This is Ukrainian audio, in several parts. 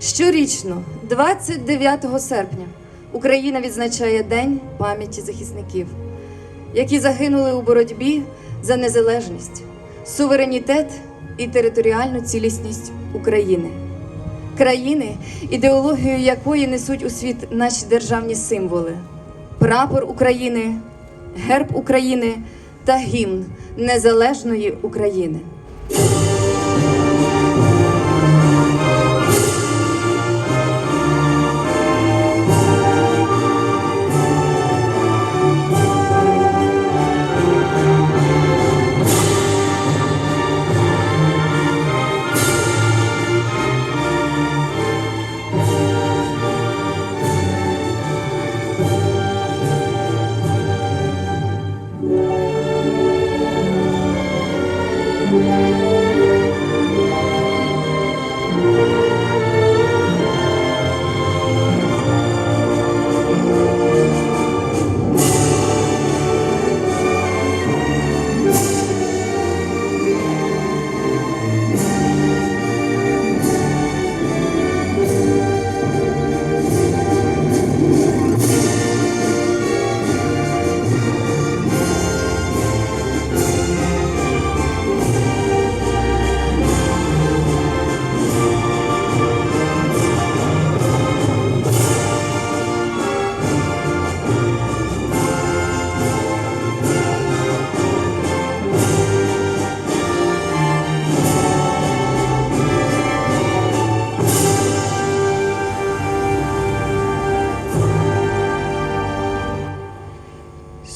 Щорічно, 29 серпня, Україна відзначає День пам'яті захисників, які загинули у боротьбі за незалежність, суверенітет і територіальну цілісність України. Країни, ідеологію якої несуть у світ наші державні символи: прапор України, герб України та гімн Незалежної України.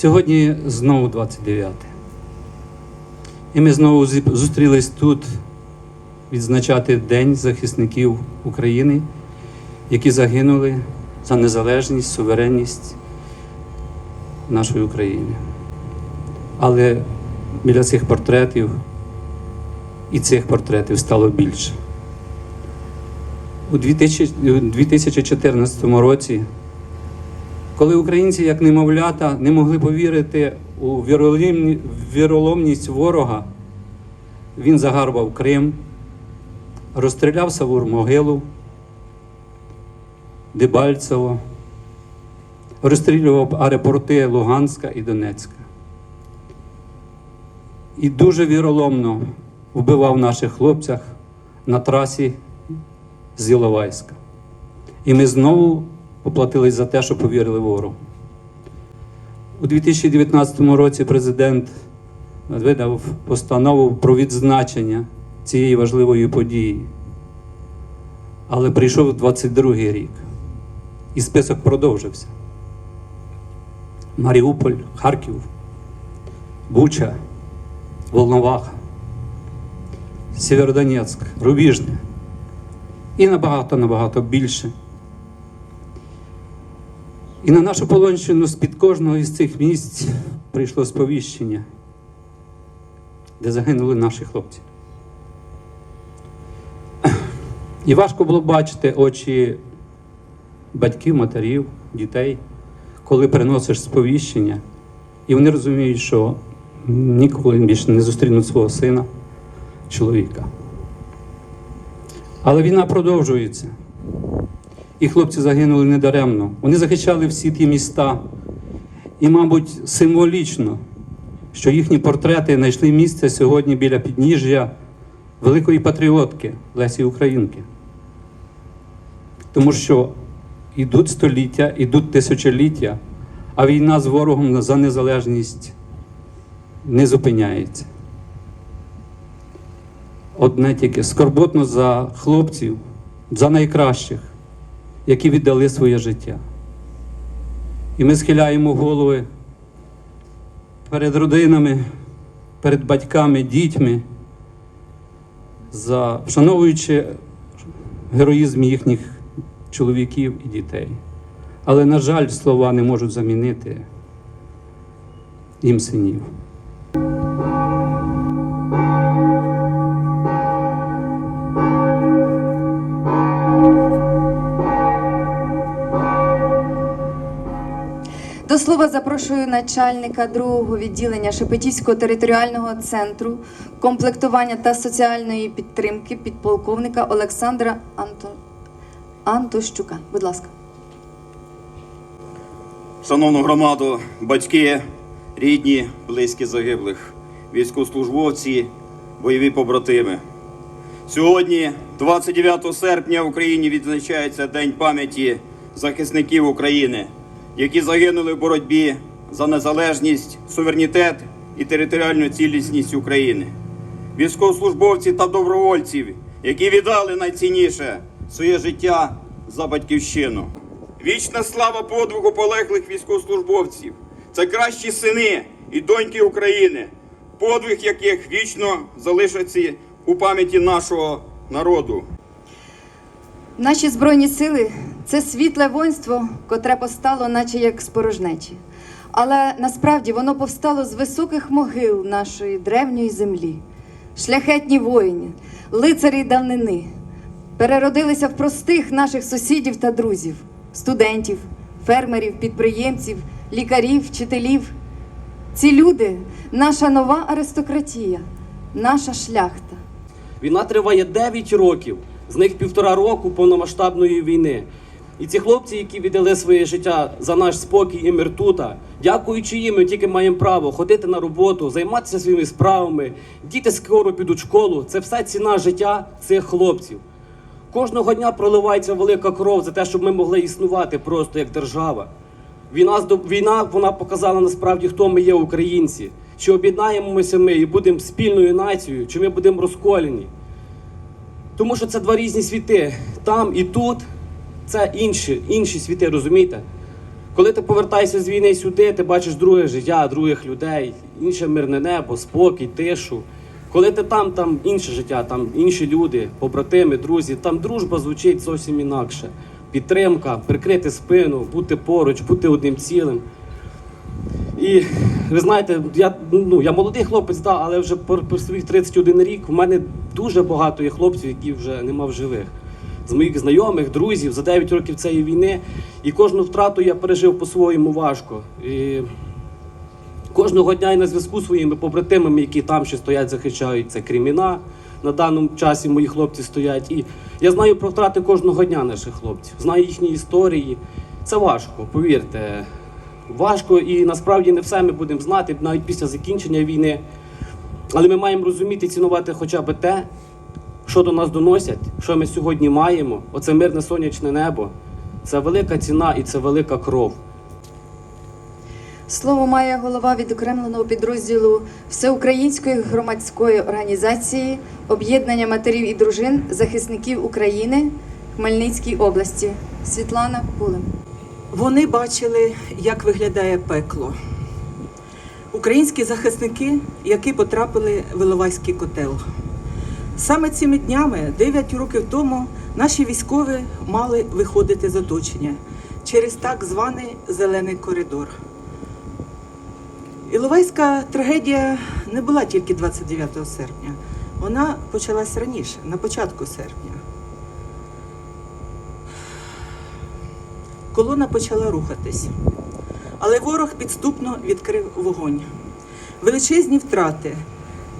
Сьогодні знову 29. І ми знову зустрілись тут відзначати День захисників України, які загинули за незалежність, суверенність нашої України. Але біля цих портретів і цих портретів стало більше. У 2014 році коли українці, як немовлята, не могли повірити у віроломність ворога, він загарбав Крим, розстріляв Савур Могилу, Дебальцево, розстрілював аеропорти Луганська і Донецька. І дуже віроломно вбивав наших хлопцях на трасі з Іловайська. І ми знову поплатились за те, що повірили ворогу. У 2019 році президент видав постанову про відзначення цієї важливої події. Але прийшов 22 й рік, і список продовжився. Маріуполь, Харків, Буча, Волноваха, Сєвєродонецьк, Рубіжне і набагато-набагато більше. І на нашу Полонщину з-під кожного із цих місць прийшло сповіщення, де загинули наші хлопці. І важко було бачити очі батьків, матерів, дітей, коли приносиш сповіщення, і вони розуміють, що ніколи більше не зустрінуть свого сина, чоловіка. Але війна продовжується. І хлопці загинули недаремно. Вони захищали всі ті міста. І, мабуть, символічно, що їхні портрети знайшли місце сьогодні біля підніжжя великої патріотки Лесі Українки. Тому що йдуть століття, йдуть тисячоліття, а війна з ворогом за незалежність не зупиняється. Одне тільки скорботно за хлопців, за найкращих які віддали своє життя. І ми схиляємо голови перед родинами, перед батьками, дітьми, за, вшановуючи героїзм їхніх чоловіків і дітей. Але, на жаль, слова не можуть замінити їм синів. Слова запрошую начальника другого відділення Шепетівського територіального центру комплектування та соціальної підтримки підполковника Олександра Антон... Антощука. Будь ласка. Шановну громаду, батьки, рідні, близькі загиблих, військовослужбовці, бойові побратими. Сьогодні, 29 серпня, в Україні відзначається День пам'яті захисників України, які загинули в боротьбі за незалежність, суверенітет і територіальну цілісність України. Військовослужбовці та добровольців, які віддали найцінніше своє життя за батьківщину. Вічна слава подвигу полеглих військовослужбовців. Це кращі сини і доньки України, подвиг яких вічно залишиться у пам'яті нашого народу. Наші збройні сили це світле воїнство, котре постало, наче як з порожнечі. Але насправді воно повстало з високих могил нашої древньої землі. Шляхетні воїни, лицарі давнини переродилися в простих наших сусідів та друзів, студентів, фермерів, підприємців, лікарів, вчителів. Ці люди наша нова аристократія, наша шляхта. Війна триває 9 років, з них півтора року повномасштабної війни. І ці хлопці, які віддали своє життя за наш спокій і мир тута, дякуючи їм, ми тільки маємо право ходити на роботу, займатися своїми справами, діти скоро підуть в школу. Це все ціна життя цих хлопців. Кожного дня проливається велика кров за те, щоб ми могли існувати просто як держава. Війна, війна вона показала насправді, хто ми є українці. Чи об'єднаємося ми і будемо спільною нацією, чи ми будемо розколені. Тому що це два різні світи. Там і тут це інші, інші світи, розумієте? Коли ти повертаєшся з війни сюди, ти бачиш друге життя, других людей, інше мирне небо, спокій, тишу. Коли ти там, там інше життя, там інші люди, побратими, друзі, там дружба звучить зовсім інакше. Підтримка, прикрити спину, бути поруч, бути одним цілим. І ви знаєте, я, ну, я молодий хлопець, да, але вже по, своїх 31 рік в мене дуже багато є хлопців, які вже нема в живих. З моїх знайомих, друзів за 9 років цієї війни. І кожну втрату я пережив по-своєму важко. І кожного дня і на зв'язку своїми побратимами, які там ще стоять, захищають це Креміна. На даному часі мої хлопці стоять. І я знаю про втрати кожного дня наших хлопців, знаю їхні історії. Це важко, повірте. Важко і насправді не все ми будемо знати навіть після закінчення війни. Але ми маємо розуміти цінувати хоча б те, що до нас доносять, що ми сьогодні маємо. Оце мирне сонячне небо. Це велика ціна і це велика кров. Слово має голова відокремленого підрозділу Всеукраїнської громадської організації Об'єднання матерів і дружин захисників України Хмельницькій області Світлана Кулем. Вони бачили, як виглядає пекло. Українські захисники, які потрапили в Іловайський котел. Саме цими днями, 9 років тому, наші військові мали виходити з оточення через так званий зелений коридор. Іловайська трагедія не була тільки 29 серпня. Вона почалась раніше, на початку серпня. Колона почала рухатись, але ворог підступно відкрив вогонь. Величезні втрати,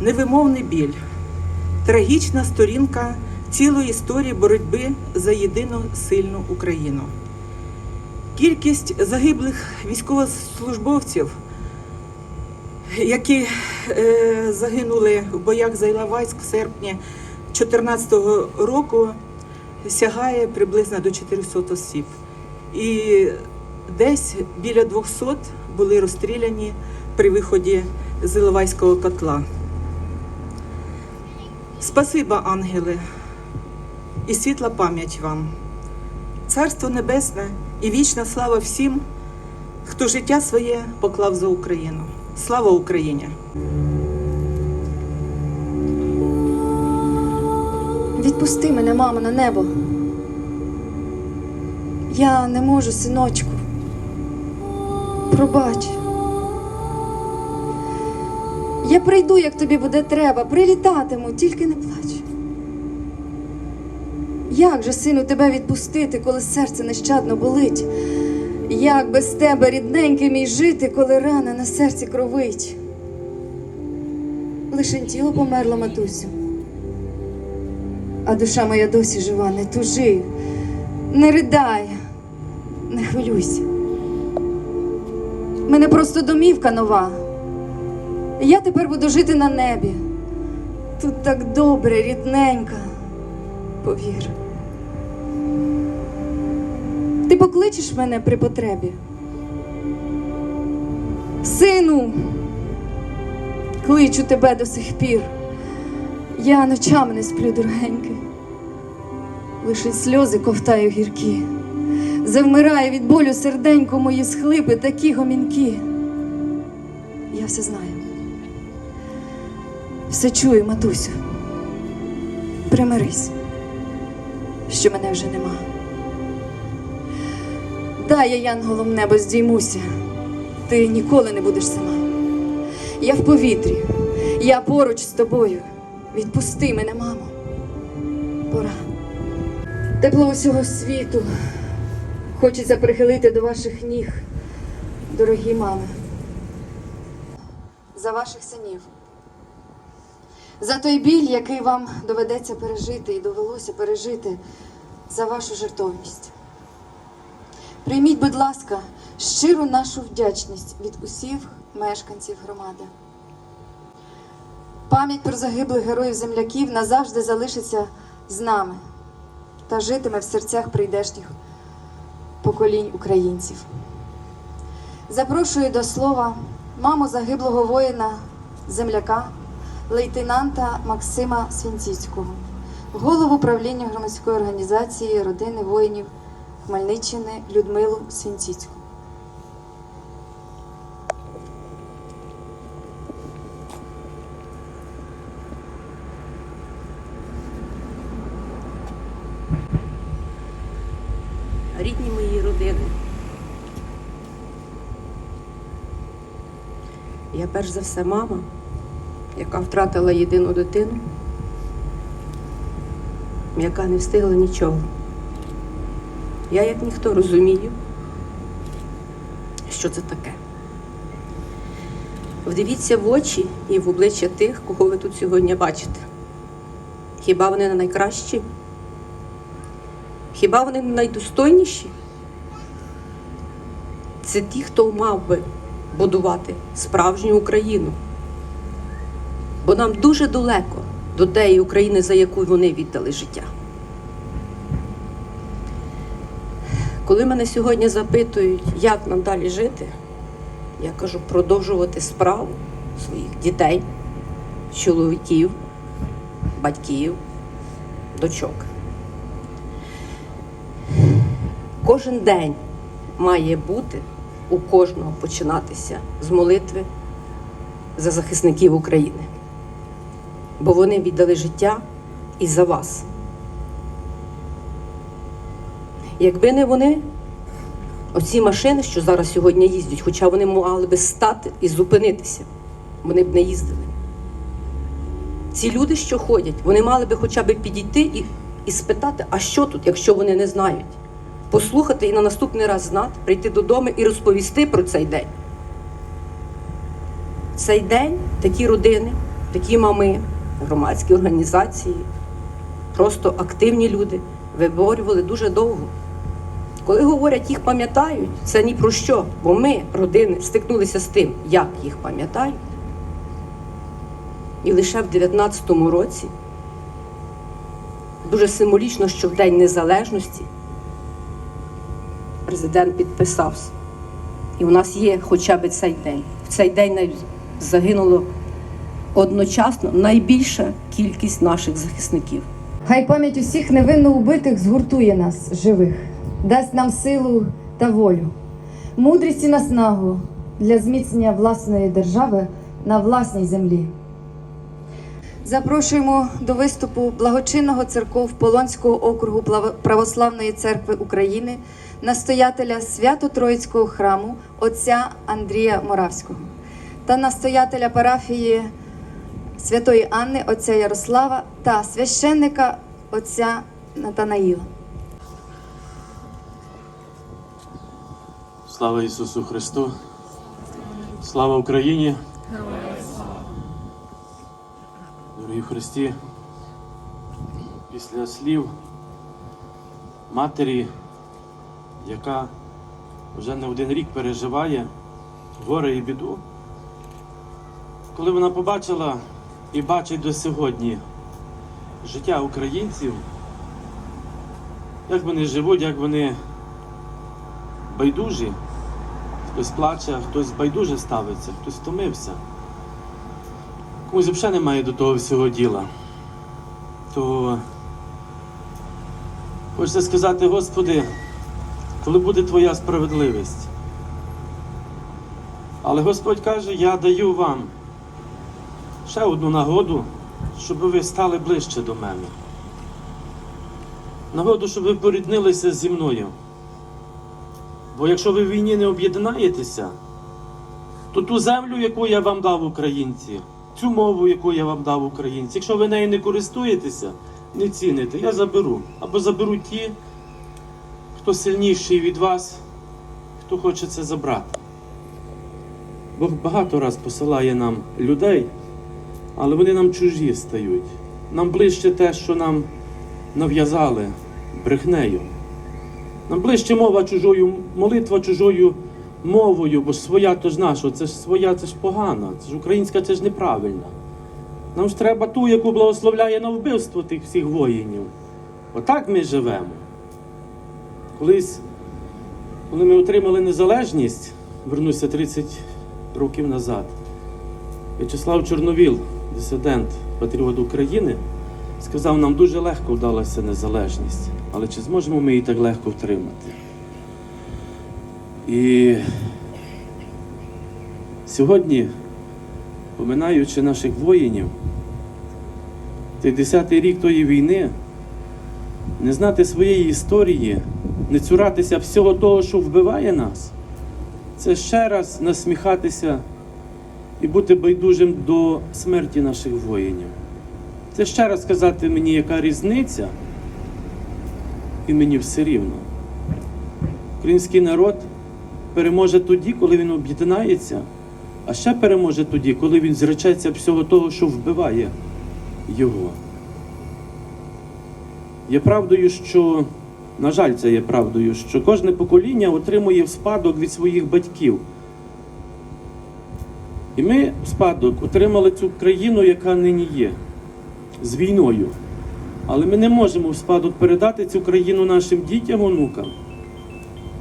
невимовний біль, трагічна сторінка цілої історії боротьби за єдину сильну Україну. Кількість загиблих військовослужбовців, які е, загинули в боях за Іловайськ в серпні 2014 року, сягає приблизно до 400 осіб. І десь біля 200 були розстріляні при виході з Іловайського котла. Спасиба, ангели, і світла пам'ять вам, Царство Небесне і вічна слава всім, хто життя своє поклав за Україну. Слава Україні! Відпусти мене, мамо, на небо. Я не можу, синочку. Пробач. Я прийду, як тобі буде треба, прилітатиму, тільки не плач. Як же, сину, тебе відпустити, коли серце нещадно болить? Як без тебе, рідненький мій, жити, коли рана на серці кровить? Лишень тіло померло, матусю. А душа моя досі жива, не тужи, Не ридай, не хвилюйся. Мене просто домівка нова. Я тепер буду жити на небі. Тут так добре, рідненько. Повір. Ти покличеш мене при потребі. Сину, кличу тебе до сих пір. Я ночами не сплю, дорогенький. Лише сльози ковтаю гіркі. Завмирає від болю серденько мої схлипи, такі гомінки. Я все знаю. Все чую, матусю. Примирись, що мене вже нема. Дай я янголом небо здіймуся, ти ніколи не будеш сама. Я в повітрі, я поруч з тобою. Відпусти мене, мамо. Пора. Тепло усього світу. Хочеться прихилити до ваших ніг, дорогі мами. За ваших синів. За той біль, який вам доведеться пережити і довелося пережити за вашу жертовність. Прийміть, будь ласка, щиру нашу вдячність від усіх мешканців громади. Пам'ять про загиблих героїв земляків назавжди залишиться з нами та житиме в серцях прийдешніх поколінь українців. Запрошую до слова маму загиблого воїна, земляка, лейтенанта Максима Свінціцького, голову правління громадської організації родини воїнів Хмельниччини Людмилу Свінціцьку. рідні мої родини. Я перш за все мама, яка втратила єдину дитину, яка не встигла нічого. Я, як ніхто, розумію, що це таке. Вдивіться в очі і в обличчя тих, кого ви тут сьогодні бачите. Хіба вони не найкращі? Хіба вони не найдостойніші? Це ті, хто мав би будувати справжню Україну. Бо нам дуже далеко до тієї України, за яку вони віддали життя. Коли мене сьогодні запитують, як нам далі жити, я кажу продовжувати справу своїх дітей, чоловіків, батьків, дочок. Кожен день має бути у кожного починатися з молитви за захисників України. Бо вони віддали життя і за вас. Якби не вони, оці машини, що зараз сьогодні їздять, хоча вони мали би стати і зупинитися, вони б не їздили. Ці люди, що ходять, вони мали би хоча б підійти і, і спитати, а що тут, якщо вони не знають послухати і на наступний раз знати, прийти додому і розповісти про цей день. Цей день такі родини, такі мами, громадські організації, просто активні люди виборювали дуже довго. Коли говорять, їх пам'ятають, це ні про що, бо ми, родини, стикнулися з тим, як їх пам'ятають. І лише в 19-му році дуже символічно, що в День Незалежності президент підписався. І у нас є хоча б цей день. В цей день загинуло одночасно найбільша кількість наших захисників. Хай пам'ять усіх невинно убитих згуртує нас, живих, дасть нам силу та волю, мудрість і наснагу для зміцнення власної держави на власній землі. Запрошуємо до виступу благочинного церков Полонського округу Православної церкви України, настоятеля Свято-Троїцького храму отця Андрія Моравського та настоятеля парафії Святої Анни, отця Ярослава та священника отця Натанаїла. Слава Ісусу Христу! Слава Україні! Дорогі Христі! Після слів матері, яка вже не один рік переживає горе і біду. Коли вона побачила і бачить до сьогодні життя українців, як вони живуть, як вони байдужі, хтось плаче, хтось байдуже ставиться, хтось втомився. Комусь взагалі немає до того всього діла. То хочеться сказати, Господи, коли буде Твоя справедливість. Але Господь каже, я даю вам ще одну нагоду, щоб ви стали ближче до мене. Нагоду, щоб ви поріднилися зі мною. Бо якщо ви в війні не об'єднаєтеся, то ту землю, яку я вам дав українці, цю мову, яку я вам дав українці, якщо ви нею не користуєтеся, не ціните, я заберу. Або заберу ті, хто сильніший від вас, хто хоче це забрати. Бог багато раз посилає нам людей, але вони нам чужі стають. Нам ближче те, що нам нав'язали брехнею. Нам ближче мова чужою, молитва чужою мовою, бо своя то ж наша, це ж своя, це ж погана, це ж українська, це ж неправильна. Нам ж треба ту, яку благословляє на вбивство тих всіх воїнів. Отак ми живемо. Колись, коли ми отримали незалежність, вернуся 30 років назад, В'ячеслав Чорновіл, дисидент, патріот України, сказав, нам дуже легко вдалася незалежність, але чи зможемо ми її так легко втримати? І сьогодні, поминаючи наших воїнів, цей десятий рік тої війни, не знати своєї історії, не цуратися всього того, що вбиває нас, це ще раз насміхатися і бути байдужим до смерті наших воїнів. Це ще раз сказати мені, яка різниця, і мені все рівно. Український народ переможе тоді, коли він об'єднається, а ще переможе тоді, коли він зречеться всього того, що вбиває його. Є правдою, що, на жаль, це є правдою, що кожне покоління отримує в спадок від своїх батьків. І ми в спадок отримали цю країну, яка нині є, з війною. Але ми не можемо в спадок передати цю країну нашим дітям, онукам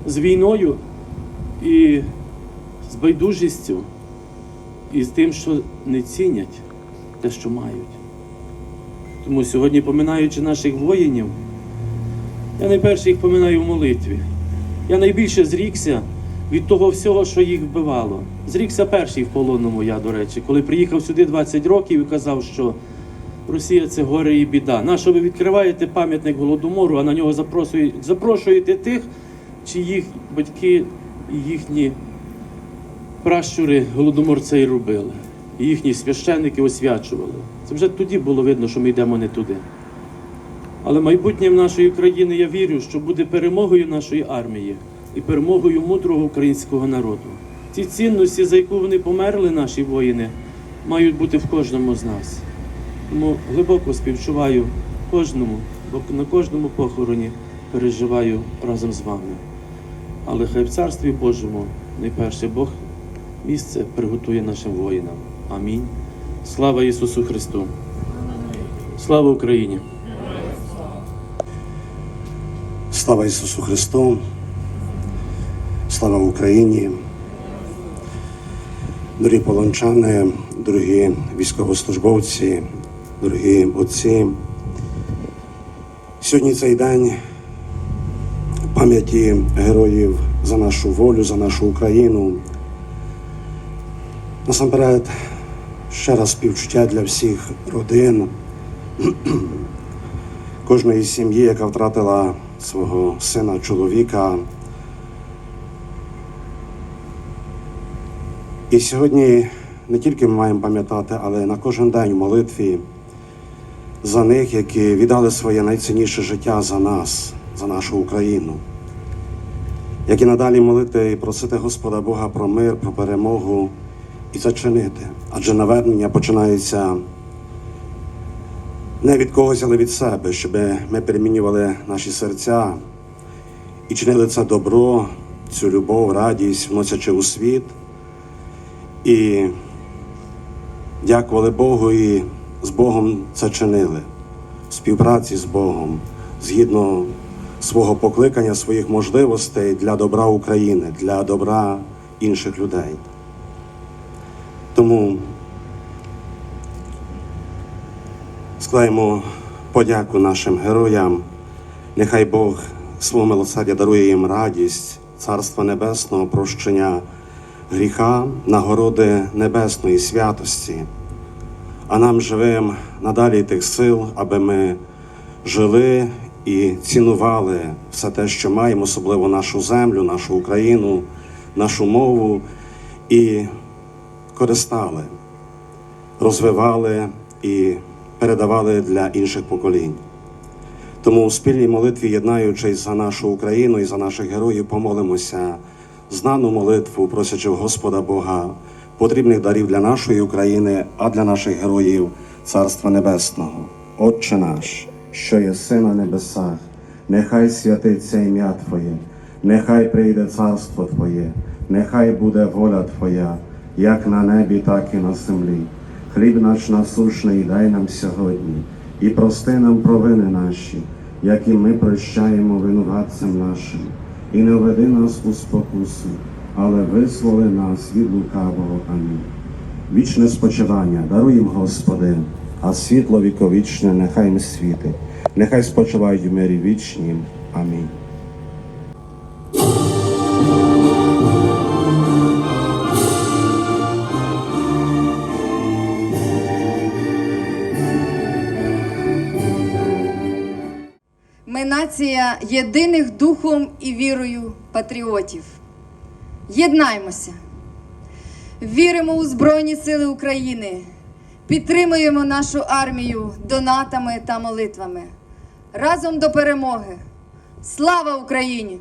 з війною і з байдужістю, і з тим, що не цінять те, що мають. Тому сьогодні, поминаючи наших воїнів, я найперше їх поминаю в молитві. Я найбільше зрікся від того всього, що їх вбивало. Зрікся перший в полонному я, до речі, коли приїхав сюди 20 років і казав, що Росія це горе і біда. Нащо ви відкриваєте пам'ятник голодомору, а на нього запрошуєте, тих, чиїх батьки і їхні пращури голодомор цей робили. І їхні священники освячували. Це вже тоді було видно, що ми йдемо не туди. Але майбутнє нашої країни я вірю, що буде перемогою нашої армії і перемогою мудрого українського народу. Ці цінності, за яку вони померли, наші воїни, мають бути в кожному з нас. Тому глибоко співчуваю кожному, бо на кожному похороні переживаю разом з вами. Але хай в Царстві Божому найперше Бог місце приготує нашим воїнам. Амінь. Слава Ісусу Христу! Слава Україні! Слава Ісусу Христу, слава Україні, дорогі полончани, дорогі військовослужбовці, дорогі отці. Сьогодні цей день пам'яті героїв за нашу волю, за нашу Україну. Насамперед, ще раз співчуття для всіх родин, кожної сім'ї, яка втратила свого сина, чоловіка. І сьогодні не тільки ми маємо пам'ятати, але на кожен день в молитві за них, які віддали своє найцінніше життя за нас, за нашу Україну. Як і надалі молити і просити Господа Бога про мир, про перемогу і зачинити. Адже навернення починається не від когось, але від себе, щоб ми перемінювали наші серця і чинили це добро, цю любов, радість, вносячи у світ. І дякували Богу і з Богом це чинили в співпраці з Богом, згідно свого покликання, своїх можливостей для добра України, для добра інших людей. Тому складаємо подяку нашим героям. Нехай Бог свого милосердя дарує їм радість, Царства Небесного, прощення гріха, нагороди небесної святості, а нам живим надалі тих сил, аби ми жили і цінували все те, що маємо, особливо нашу землю, нашу Україну, нашу мову, і користали, розвивали і передавали для інших поколінь. Тому у спільній молитві, єднаючись за нашу Україну і за наших героїв, помолимося знану молитву, просячи Господа Бога потрібних дарів для нашої України, а для наших героїв Царства Небесного. Отче наш, що єси на небесах, нехай святиться ім'я Твоє, нехай прийде царство Твоє, нехай буде воля Твоя, як на небі, так і на землі. Хліб наш насущний дай нам сьогодні, і прости нам провини наші, як і ми прощаємо винуватцям нашим, і не веди нас у спокусу, але визволи нас від лукавого. Амінь. Вічне спочивання даруємо Господи, а світло віковічне нехай не світить, нехай спочивають в мирі вічнім. Амінь. Нація єдиних духом і вірою патріотів. Єднаймося, віримо у Збройні Сили України, підтримуємо нашу армію донатами та молитвами. Разом до перемоги. Слава Україні!